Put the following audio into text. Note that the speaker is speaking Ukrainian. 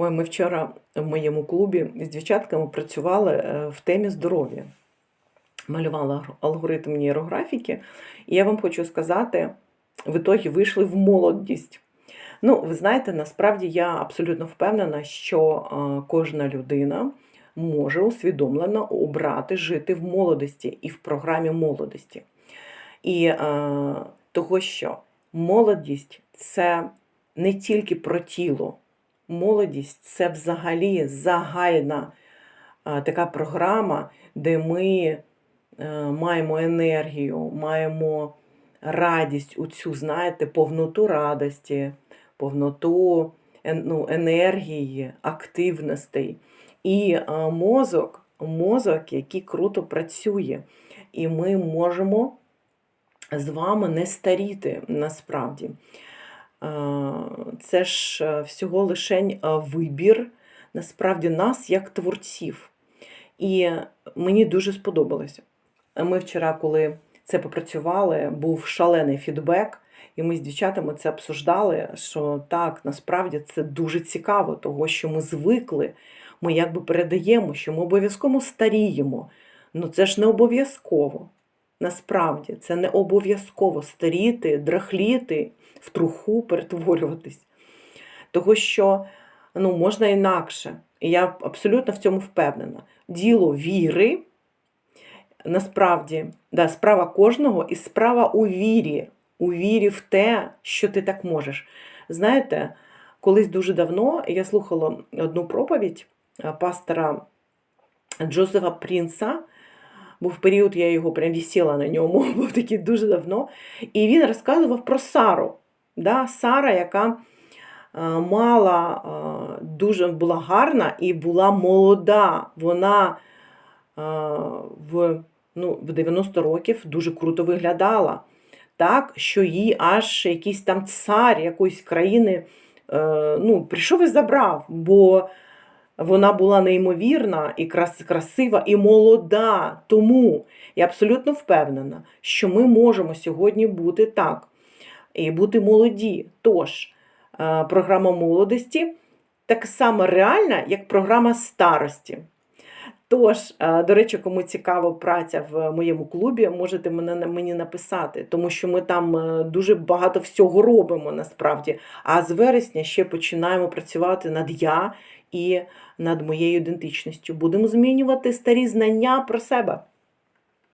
Ой, ми вчора в моєму клубі з дівчатками працювали е, в темі здоров'я. Малювала алгоритм нейрографіки, і я вам хочу сказати, в ітогі вийшли в молодість. Ну, ви знаєте, насправді я абсолютно впевнена, що е, кожна людина може усвідомлено обрати жити в молодості і в програмі молодості. І е, того, що молодість це не тільки про тіло, молодість це взагалі загальна така програма, де ми е, маємо енергію, маємо радість, у цю, знаєте, повноту радості, повноту ну, енергії, активностей. І мозок, мозок, який круто працює, і ми можемо з вами не старіти насправді. Е, Це ж е, всього лишень е, вибір насправді нас як творців. І мені дуже сподобалося. Ми вчора, коли це попрацювали, був шалений фідбек, і ми з дівчатами це обсуждали, що так, насправді це дуже цікаво, того, що ми звикли, ми якби передаємо, що ми обов'язково старіємо. Ну це ж не обов'язково. Насправді, це не обов'язково старіти, драхліти, в труху перетворюватись. Того, що ну, можна інакше. І я абсолютно в цьому впевнена. Діло віри, насправді, да, справа кожного і справа у вірі. У вірі в те, що ти так можеш. Знаєте, колись дуже давно я слухала одну проповідь е, пастора Джозефа Прінса. Був період, я його прям вісіла на ньому, був такий дуже давно. І він розказував про Сару. Да? Сара, яка е, мала е, дуже була гарна і була молода. Вона е, в, ну, в 90 років дуже круто виглядала. Так, що їй аж якийсь там цар якоїсь країни ну, прийшов і забрав, бо вона була неймовірна і крас, красива, і молода. Тому я абсолютно впевнена, що ми можемо сьогодні бути так і бути молоді. Тож, е, програма молодості так само реальна, як програма старості. Тож, е, до речі, кому цікава праця в моєму клубі, можете мене мені написати, тому що ми там е, дуже багато всього робимо насправді. А з вересня ще починаємо працювати над я і над моєю ідентичністю. Будемо змінювати старі знання про себе.